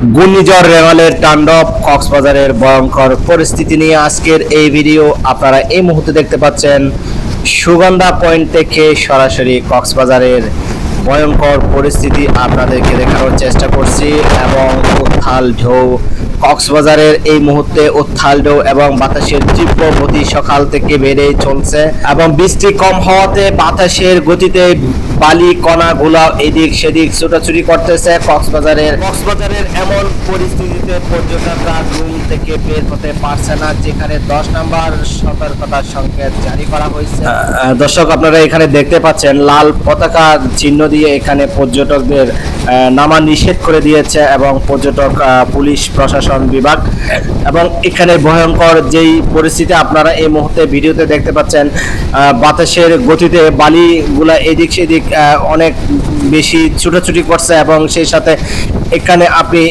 ঘূর্ণিঝড় রেমালের তাণ্ডব, কক্সবাজারের ভয়ঙ্কর পরিস্থিতি নিয়ে আজকের এই ভিডিও আপনারা এই মুহূর্তে দেখতে পাচ্ছেন। সুগন্ধা পয়েন্ট থেকে সরাসরি কক্সবাজারের ভয়ঙ্কর পরিস্থিতি আপনাদেরকে দেখানোর চেষ্টা করছি এবং উত্থাল ঢেউ। কক্সবাজারের এই মুহূর্তে উত্থাল ঢেউ এবং বাতাসের তীব্র গতি সকাল থেকে বেড়ে চলছে এবং বৃষ্টি কম হওয়াতে বাতাসের গতিতে বালি কণাগুলা এদিক সেদিক ছোটাছুটি করতেছে কক্সবাজারের। কক্সবাজারের এমন পরিস্থিতিতে পর্যটকরা রুম থেকে বের হতে পারছে না, যেখানে দশ নাম্বার সতর্কতার সংকেত জারি করা হয়েছে। দর্শক, আপনারা এখানে দেখতে পাচ্ছেন, লাল পতাকা চিহ্ন দিয়ে এখানে পর্যটকদের নামা নিষেধ করে দিয়েছে এবং পর্যটক পুলিশ, প্রশাসন বিভাগ। এবং এখানে ভয়ঙ্কর যেই পরিস্থিতি আপনারা এই মুহূর্তে ভিডিওতে দেখতে পাচ্ছেন বাতাসের গতিতে বালিগুলা এদিক সেদিক অনেক বেশি ছুটোছুটি করছে এবং সেই সাথে এখানে আপনি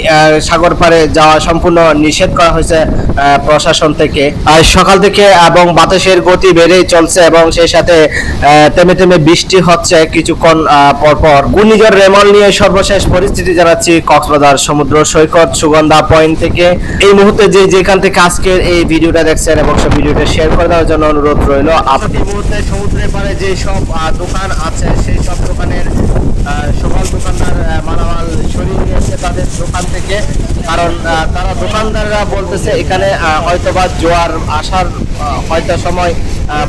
সাগর পাড়ে যাওয়া সম্পূর্ণ নিষেধ করা হয়েছে প্রশাসন থেকে। আর সকাল থেকে এবং বাতাসের গতি বেড়েই চলছে এবং সেই সাথে থেমে থেমে বৃষ্টি হচ্ছে কিছুক্ষণ আহ, পর পর। ঘূর্ণিঝড় রেমল নিয়ে সর্বশেষ পরিস্থিতি জানাচ্ছি কক্সবাজার সমুদ্র সৈকত সুগন্ধা পয়েন্ট থেকে। এই মুহূর্তে যে যেখান থেকে আজকের এই ভিডিওটা দেখছেন এবং সব ভিডিওটা শেয়ার করে দেওয়ার জন্য অনুরোধ রইল। আপনি মুহূর্তে সমুদ্রের পাড়ে যে সব দোকান আছে সেই সব দোকানের সকল দোকানদার মালামাল সরিয়ে নিয়েছে তাদের দোকান থেকে। কারণ তারা দোকানদাররা বলতেছে, এখানে হয়তোবা জোয়ার আসার হয়তো সময়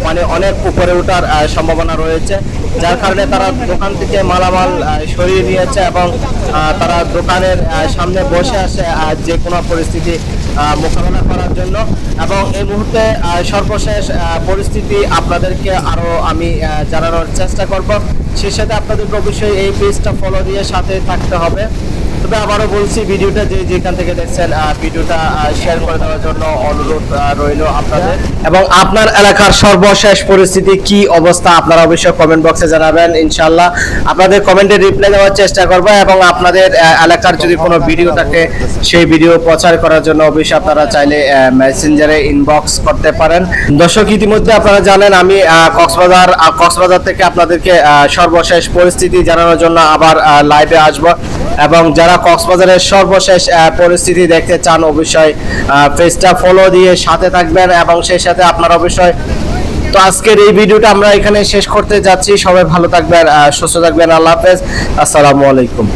মানে অনেক উপরে ওঠার সম্ভাবনা রয়েছে। যার কারণে তারা দোকান থেকে মালামাল সরিয়ে নিয়েছে এবং তারা দোকানের সামনে বসে আসে যে কোনো পরিস্থিতি মোকাবেলা করার জন্য। এবং এই মুহূর্তে সর্বশেষ পরিস্থিতি আপনাদেরকে আরও আমি জানানোর চেষ্টা করব। সেই সাথে আপনাদেরকে অবশ্যই এই পেজটা ফলো দিয়ে সাথে থাকতে হবে। তবে আবারও বলছি, ভিডিওটা যে যেখান থেকে দেখছেন ভিডিওটা শেয়ার করে দেওয়ার জন্য অনুরোধ রইল আপনাদের। এবং আপনার এলাকার সর্বশেষ পরিস্থিতি কি অবস্থা, আপনারা অবশ্যই কমেন্ট বক্সে জানাবেন ইনশাল্লাহ আপনাদের কমেন্টে রিপ্লাই দেওয়ার চেষ্টা করব এবং আপনাদের এলাকার যদি কোনো ভিডিও থাকে, সেই ভিডিও প্রচার করার জন্য অবশ্যই আপনারা চাইলে মেসেঞ্জারে ইনবক্স করতে পারেন। দর্শক, ইতিমধ্যে আপনারা জানেন, আমি কক্সবাজার কক্সবাজার থেকে আপনাদেরকে সর্বশেষ পরিস্থিতি জানানোর জন্য আবার লাইভে আসব। এবং যারা কক্সবাজারের সর্বশেষ পরিস্থিতি দেখতে চান অবশ্যই। পেজটা ফলো দিয়ে সাথে থাকবেন এবং সেই সাথে আপনার অবশ্যই তো আজকের এই ভিডিওটা আমরা এখানে শেষ করতে যাচ্ছি। সবাই ভালো থাকবেন সুস্থ থাকবেন। আল্লাহ হাফেজ। আসসালামু আলাইকুম।